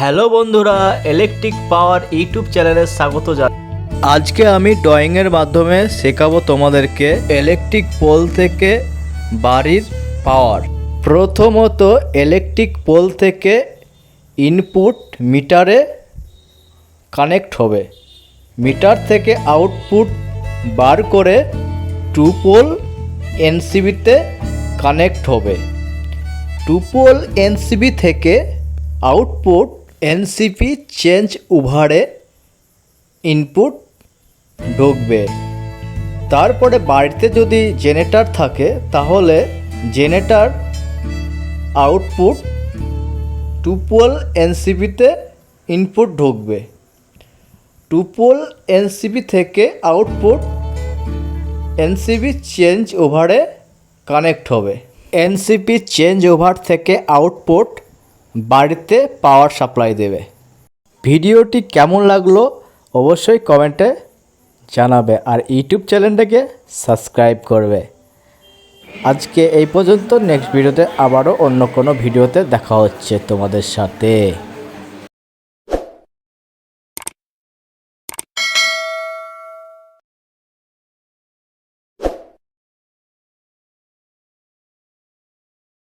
Hello বন্ধুরা electric power YouTube চ্যানেলে স্বাগত জানাই আজকে আমি ড্রয়িংয়ের মাধ্যমে শেখাবো তোমাদেরকে ইলেকট্রিক পোল থেকে বাড়ির পাওয়ার প্রথমত ইলেকট্রিক পোল থেকে ইনপুট মিটারে কানেক্ট হবে। মিটার থেকে আউটপুট বার করে টু পোল এনসিবিতে কানেক্ট হবে। টু পোল এনসিবি থেকে আউটপুট এনসিপি চেঞ্জ ওভারে ইনপুট ঢুকবে। তারপরে বাড়িতে যদি জেনারেটর থাকে, তাহলে জেনারেটর আউটপুট টু পোল এনসিবিতে ইনপুট ঢুকবে। টু পোল এনসিবি থেকে আউটপুট এনসিবি চেঞ্জ ওভারে কানেক্ট হবে। এনসিপি চেঞ্জ ওভার থেকে আউটপুট বাড়িতে পাওয়ার সাপ্লাই দেবে। ভিডিওটি কেমন লাগল অবশ্যই কমেন্টে জানাবে আর ইউটিউব চ্যানেলটাকে সাবস্ক্রাইব করবে। আজকে এই পর্যন্ত নেক্সট ভিডিওতে আবারও অন্য কোনো ভিডিওতে দেখা হচ্ছে তোমাদের সাথে।